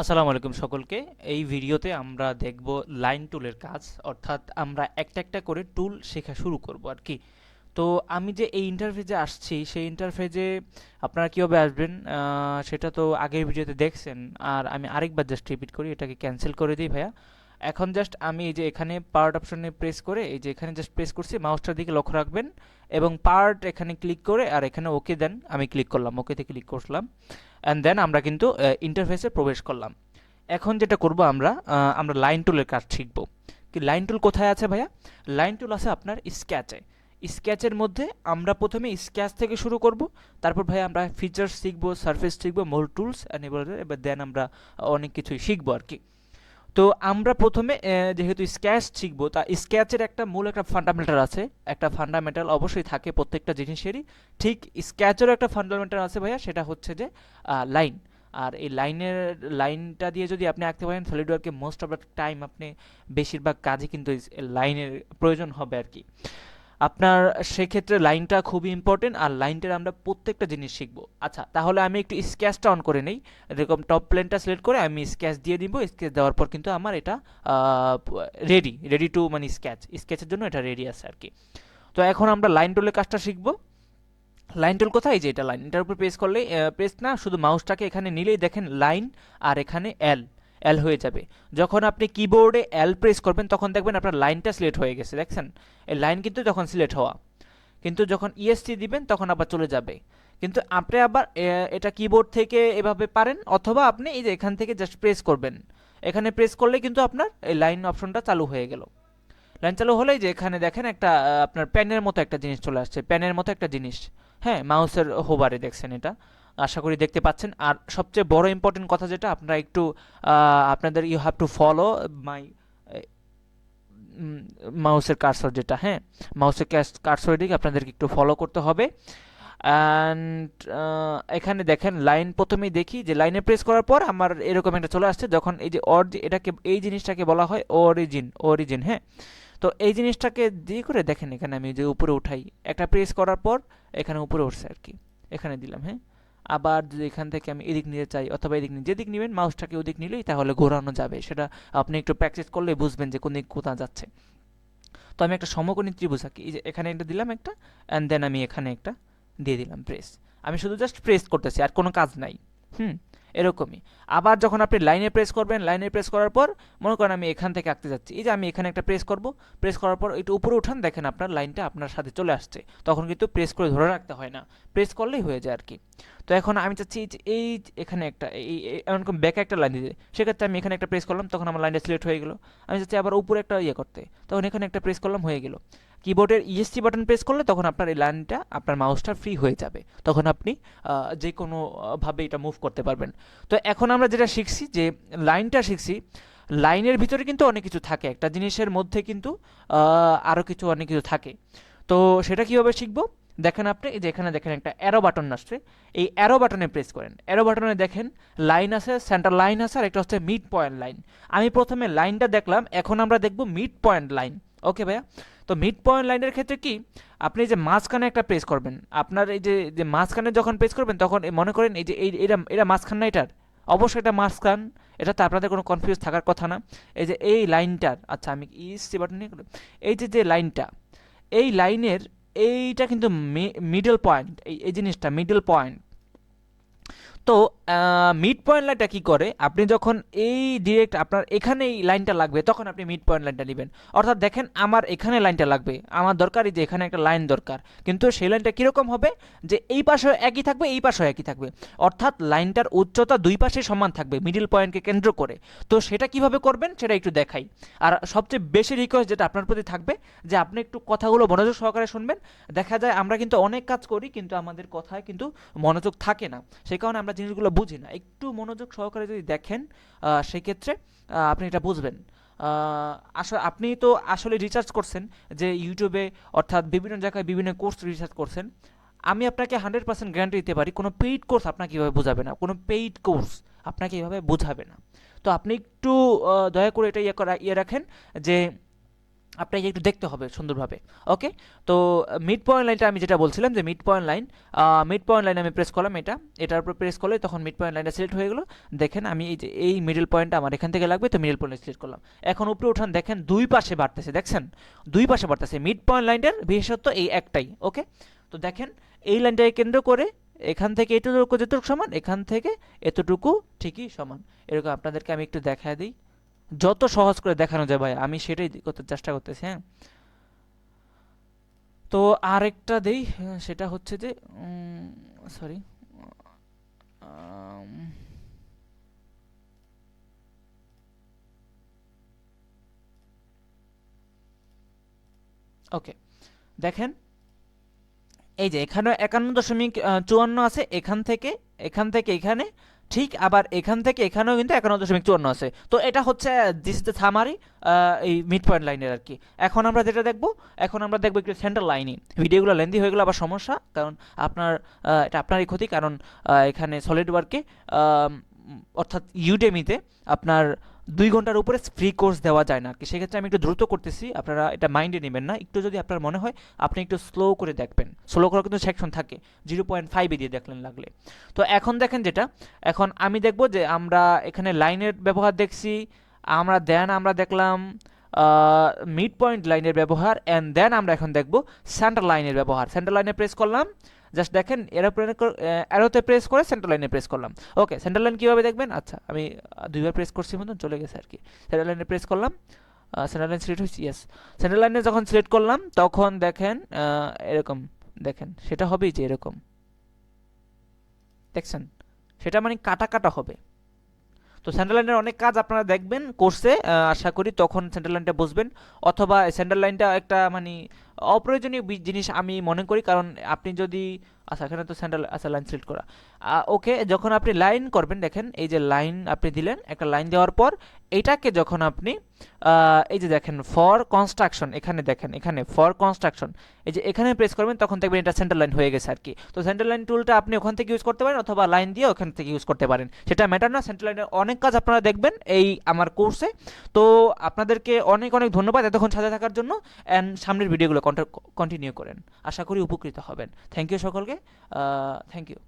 আসসালামু আলাইকুম সকলকে। এই ভিডিওতে আমরা দেখব লাইন টুলের কাজ, অর্থাৎ আমরা একটা একটা করে টুল শেখা শুরু করব আর কি। তো আমি যে এই ইন্টারফেজে আসছি, সেই ইন্টারফেজে আপনারা কীভাবে আসবেন সেটা তো আগের ভিডিওতে দেখছেন। আর আমি আরেকবার জাস্ট রিপিট করি, এটাকে ক্যান্সেল করে দিই ভাইয়া। এখন জাস্ট আমি এই যে এখানে পার্ট অপশনে প্রেস করে, এই যে এখানে জাস্ট প্রেস করছি মাউসটার দিকে লক্ষ্য রাখবেন এবং পার্ট এখানে ক্লিক করে আর এখানে ওকে দেন আমি ক্লিক করলাম ওকেতে ক্লিক করলাম অ্যান্ড দেন আমরা কিন্তু ইন্টারফেসে প্রবেশ করলাম। এখন যেটা করব আমরা আমরা লাইন টুলের কাজ শিখব। কি লাইন টুল কোথায় আছে ভাইয়া? লাইন টুল আছে আপনার স্ক্যাচে স্ক্যাচের মধ্যে আমরা প্রথমে স্ক্যাচ থেকে শুরু করব, তারপর ভাই আমরা ফিচার্স শিখব সারফেস শিখব মোর টুলস অ্যান্ড এবার দেন আমরা অনেক কিছুই শিখব আর কি। তো আমরা প্রথমে যেহেতু স্ক্যাচ শিখব, তা স্ক্যাচের একটা মূল একটা ফান্ডামেন্টাল আছে। একটা ফান্ডামেন্টাল অবশ্যই থাকে প্রত্যেকটা জিনিসেরই। ঠিক স্ক্যাচেরও একটা ফান্ডামেন্টাল আছে ভাইয়া, সেটা হচ্ছে যে লাইন আর এই লাইনের লাইনটা দিয়ে যদি আপনি আঁকতে পারেন সলিড ওয়ার্কে মোস্ট অফ দ্য টাইম আপনি বেশিরভাগ কাজে কিন্তু লাইনের প্রয়োজন হবে আর কি। আপনার সেক্ষেত্রে লাইনটা খুবই ইম্পর্টেন্ট আর লাইনটার আমরা প্রত্যেকটা জিনিস শিখব। আচ্ছা তাহলে আমি একটু স্ক্যাচটা অন করে নেই। এরকম টপ প্লেনটা সিলেক্ট করে আমি স্ক্যাচ দিয়ে দিব। স্কেচ দেওয়ার পর কিন্তু আমার এটা রেডি রেডি টু মানে স্ক্যাচ স্কেচের জন্য এটা রেডি আছে আর কি তো এখন আমরা লাইন টুলের কাজটা শিখব। লাইন টুল কোথায়? যে এটা লাইন এটার উপর প্রেস করলে প্রেস না, শুধু মাউসটাকে এখানে নিলেই দেখেন লাইন আর এখানে এল এল হয়ে যাবে। যখন আপনি কিবোর্ডে এল প্রেস করবেন, তখন দেখবেন আপনার লাইনটা সিলেক্ট হয়ে গেছে, দেখছেন? এই লাইন কিন্তু তখন সিলেক্ট হওয়া। কিন্তু যখন ইএসটি দিবেন, তখন আবার চলে যাবে। কিন্তু আপনি আবার এটা কিবোর্ড থেকে এভাবে পারেন, অথবা আপনি এই যে এখান থেকে জাস্ট প্রেস করবেন। এখানে প্রেস করলে কিন্তু আপনার এই লাইন অপশনটা চালু হয়ে গেল। লাইন চালু হলেই যে এখানে দেখেন একটা আপনার প্যানের মতো একটা জিনিস চলে আসছে প্যানের মতো একটা জিনিস। হ্যাঁ মাউসের হোবারে দেখছেন এটা। আশা করি দেখতে পাচ্ছেন। আর সবচেয়ে বড় ইম্পর্টেন্ট কথা যেটা, আপনারা একটু আপনাদের you have to follow my মাউসের কার্সর যেটা হ্যাঁ? মাউসের কার্সর দিকে আপনাদেরকে একটু ফলো করতে হবে। অ্যান্ড এখানে দেখেন লাইন প্রথমেই দেখি যে লাইনে প্রেস করার পর আমার এরকম একটা চলে আসছে যখন এই যে অর এটাকে, এই জিনিসটাকে বলা হয় অরিজিন অরিজিন হ্যাঁ? তো এই জিনিসটাকে দিয়ে করে দেখেন এখানে আমি যে উপরে উঠাই। একটা প্রেস করার পর এখানে উপরে উঠছে আর কি। এখানে দিলাম হ্যাঁ? আবার যদি এখান থেকে আমি এদিক নিতে চাই অথবা এদিক নিয়ে যেদিক নেবেন মাউসটাকে ওদিক নিলেই তাহলে ঘোরানো যাবে। সেটা আপনি একটু প্র্যাকটিস করলে বুঝবেন যে কোন দিক কোথায় যাচ্ছে। তো আমি একটা সমকোণী ত্রিভুজ আঁকি এই যে এখানে একটা দিলাম একটা অ্যান্ড দেন আমি এখানে একটা দিয়ে দিলাম প্রেস আমি শুধু জাস্ট প্রেস করতেছি, আর কোনো কাজ নাই। হুম? এরকমই। আবার যখন আপনি লাইনে প্রেস করবেন লাইনে প্রেস করার পর মনে করেন আমি এখান থেকে আঁকতে যাচ্ছি। এই যে আমি এখানে একটা প্রেস করব প্রেস করার পর একটু উপরে উঠান, দেখেন আপনার লাইনটা আপনার সাথে চলে আসছে। তখন কিন্তু প্রেস করে ধরে রাখতে হয় না। প্রেস করলেই হয়ে যায় আর কি তো এখন আমি চাচ্ছি এই এখানে একটা, এই- এরকম ব্যাকে একটা লাইন দিতে। সেক্ষেত্রে আমি এখানে একটা প্রেস করলাম, তখন আমার লাইনটা সিলেক্ট হয়ে গেলো। আমি চাচ্ছি আবার উপরে একটা ইয়ে করতে। তখন এখানে একটা প্রেস করলাম, হয়ে গেল। কিবোর্ডের ইএসসি বাটন প্রেস করলে তখন আপনার এই লাইনটা, আপনার মাউসটা ফ্রি হয়ে যাবে। তখন আপনি যে কোনো ভাবে এটা মুভ করতে পারবেন। তো এখন আমরা যেটা শিখছি যে, লাইনটা শিখছি, লাইনের ভিতরে কিন্তু অনেক কিছু থাকে। একটা জিনিসের মধ্যে কিন্তু আরও কিছু অনেক কিছু থাকে। তো সেটা কীভাবে শিখব? দেখেন আপনি, এই যে এখানে দেখেন একটা অ্যারো বাটন আসছে। এই অ্যারো বাটনে প্রেস করেন। অ্যারো বাটনে দেখেন লাইন আছে সেন্টার লাইন আছে, আর একটা হচ্ছে মিড পয়েন্ট লাইন আমি প্রথমে লাইনটা দেখলাম, এখন আমরা দেখব মিড পয়েন্ট লাইন ওকে ভাইয়া? তো মিড পয়েন্ট লাইনের ক্ষেত্রে কি? আপনি যে মাঝখানে একটা প্রেস করবেন। আপনার এই যে যে মাঝখানে যখন প্রেস করবেন, তখন মনে করেন এই যে, এই, এটা এটা মাঝখান না এটার? অবশ্যই এটা মাঝখান। এটাতে আপনাদের কোনো কনফিউজ থাকার কথা না। এই যে এই লাইনটার আচ্ছা আমি ইসি বাটন নিয়ে। এই যে যে লাইনটা এই লাইনের এইটা কিন্তু মিডল পয়েন্ট এই এই জিনিসটা মিডল পয়েন্ট তো মিড পয়েন্ট লাইনটা কী করে? আপনি যখন এই ডিরেক্ট আপনার এখানে এই লাইনটা লাগবে, তখন আপনি মিড পয়েন্ট লাইনটা নেবেন। অর্থাৎ দেখেন আমার এখানে লাইনটা লাগবে, আমার দরকারই যে এখানে একটা লাইন দরকার। কিন্তু সেই লাইনটা কীরকম হবে? যে এই পাশে একই থাকবে, এই পাশেও একই থাকবে। অর্থাৎ লাইনটার উচ্চতা দুই পাশে সমান থাকবে মিডিল পয়েন্টকে কেন্দ্র করে। তো সেটা কীভাবে করবেন? সেটা একটু দেখাই। আর সবচেয়ে বেশি রিকোয়েস্ট যেটা আপনার প্রতি থাকবে, যে আপনি একটু কথাগুলো মনোযোগ সহকারে শুনবেন। দেখা যায় আমরা কিন্তু অনেক কাজ করি, কিন্তু আমাদের কথায় কিন্তু মনোযোগ থাকে না। সেই কারণে আমরা জিনিসগুলো বুঝি না। একটু মনোযোগ সহকারে যদি দেখেন সেক্ষেত্রে আপনি এটা বুঝবেন। আসলে আপনি তো আসলে রিসার্চ করছেন যে ইউটিউবে অর্থাৎ বিভিন্ন জায়গায় বিভিন্ন কোর্স রিসার্চ করছেন। আমি আপনাকে হান্ড্রেড পার্সেন্ট গ্যারান্টি দিতে পারি, কোনো পেইড কোর্স আপনাকে এভাবে বোঝাবে না। কোনো পেইড কোর্স আপনাকে এভাবে বোঝাবে না। তো আপনি একটু দয়া করে এটা ইয়ে করা ইয়ে রাখেন যে আপনাকে একটু দেখতে হবে সুন্দরভাবে ওকে তো মিড পয়েন্ট লাইনটা আমি যেটা বলছিলাম যে mid point line mid point line আমি প্রেস করলাম এটা, এটার উপর প্রেস করলে তখন মিড পয়েন্ট লাইনটা সিলেক্ট হয়ে গেলো। দেখেন আমি এই যে, এই মিডল পয়েন্টটা আমার এখান থেকে লাগবে, তো মিডল পয়েন্ট সিলেক্ট করলাম। এখন উপরে উঠান, দেখেন দুই পাশে বাড়তেছে, দেখছেন? দুই পাশে বাড়তেছে মিড পয়েন্ট লাইনটার বিশেষত্ব এই একটাই ওকে তো দেখেন, এই লাইনটাকে কেন্দ্র করে এখান থেকে এতটুকু যেটুকু সমান, এখান থেকে এতটুকু ঠিকই সমান। এরকম আপনাদেরকে আমি একটু দেখায় দিই। যত সহজ করে দেখানো যায় ভাই আমি সেটাই করতে চেষ্টা করতেছি হ্যাঁ। তো আরেকটা দেই হ্যাঁ, সেটা হচ্ছে যে সরি ওকে দেখেন এই যে এখানে একান্ন দশমিক চুয়ান্ন আছে এখান থেকে এখান থেকে এখানে ঠিক আবার এখান থেকে এখানেও কিন্তু একান্ন দশমিক চুয়ান্ন আছে। তো এটা হচ্ছে দিস দ্য থামারি এই মিড পয়েন্ট লাইনের আর কি এখন আমরা যেটা দেখব, এখন আমরা দেখব একটু সেন্ট্রাল লাইনে ভিডিওগুলো লেন্দি হয়ে গেলো আবার সমস্যা, কারণ আপনার এটা আপনারই ক্ষতি, কারণ এখানে সলিড ওয়ার্কে অর্থাৎ ইউডেমিতে আপনার দুই ঘণ্টার উপরে ফ্রি কোর্স দেওয়া যায় না। কি সেক্ষেত্রে আমি একটু দ্রুত করতেছি, আপনারা এটা মাইন্ডে নেবেন না। একটু যদি আপনার মনে হয়, আপনি একটু স্লো করে দেখবেন। স্লো করার কিন্তু সেকশন থাকে জিরো পয়েন্ট ফাইভে দিয়ে দেখলেন লাগলে। তো এখন দেখেন যেটা, এখন আমি দেখব যে আমরা এখানে লাইনের ব্যবহার দেখছি, আমরা দেন আমরা দেখলাম মিড পয়েন্ট লাইনের ব্যবহার অ্যান্ড দেন আমরা এখন দেখব সেন্টার লাইনের ব্যবহার। সেন্টার লাইনে প্রেস করলাম জাস্ট দেখেন এরোপ্লেনে অ্যারোতে প্রেস করে সেন্টার লাইনে প্রেস করলাম। ওকে সেন্টার লাইন কীভাবে দেখবেন? আচ্ছা আমি দুইবার প্রেস করছি মতন চলে গেছে আর কি। সেন্টার লাইনে প্রেস করলাম সেন্টার লাইন সিলেক্ট হয়েছে ইয়েস সেন্টার লাইনে যখন সিলেক্ট করলাম, তখন দেখেন এরকম, দেখেন, সেটা হবেই যে এরকম। দেখছেন? সেটা মানে কাটা কাটা হবে। তো সেন্ট্রাল লাইনের অনেক কাজ আপনারা দেখবেন কোর্সে আশা করি তখন সেন্ট্রাল লাইনটা বুঝবেন। অথবা সেন্ট্রাল লাইনটা একটা মানে অপ্রয়োজনীয় জিনিস আমি মনে করি, কারণ আপনি যদি আচ্ছা এখানে তো সেন্ট্রাল আচ্ছা লাইন সিলেক্ট করা। ওকে, যখন আপনি লাইন করবেন, দেখেন, এই যে লাইন আপনি দিলেন, একটা লাইন দেওয়ার পর, এটাকে যখন আপনি এই যে দেখেন ফর কনস্ট্রাকশন এখানে দেখেন, এখানে ফর কনস্ট্রাকশন এই যে এখানে প্রেস করবেন, তখন দেখবেন এটা সেন্টার লাইন হয়ে গেছে আর কি তো সেন্টার লাইন টুলটা আপনি ওখান থেকে ইউজ করতে পারেন, অথবা লাইন দিয়ে ওখান থেকে ইউজ করতে পারেন। সেটা ম্যাটার না সেন্টার লাইনের অনেক কাজ আপনারা দেখবেন এই আমার কোর্সে তো আপনাদেরকে অনেক অনেক ধন্যবাদ এতক্ষণ সাথে থাকার জন্য অ্যান্ড সামনের ভিডিওগুলো কন্টিনিউ করেন। আশা করি উপকৃত হবেন। থ্যাংক ইউ সকলকে। Thank you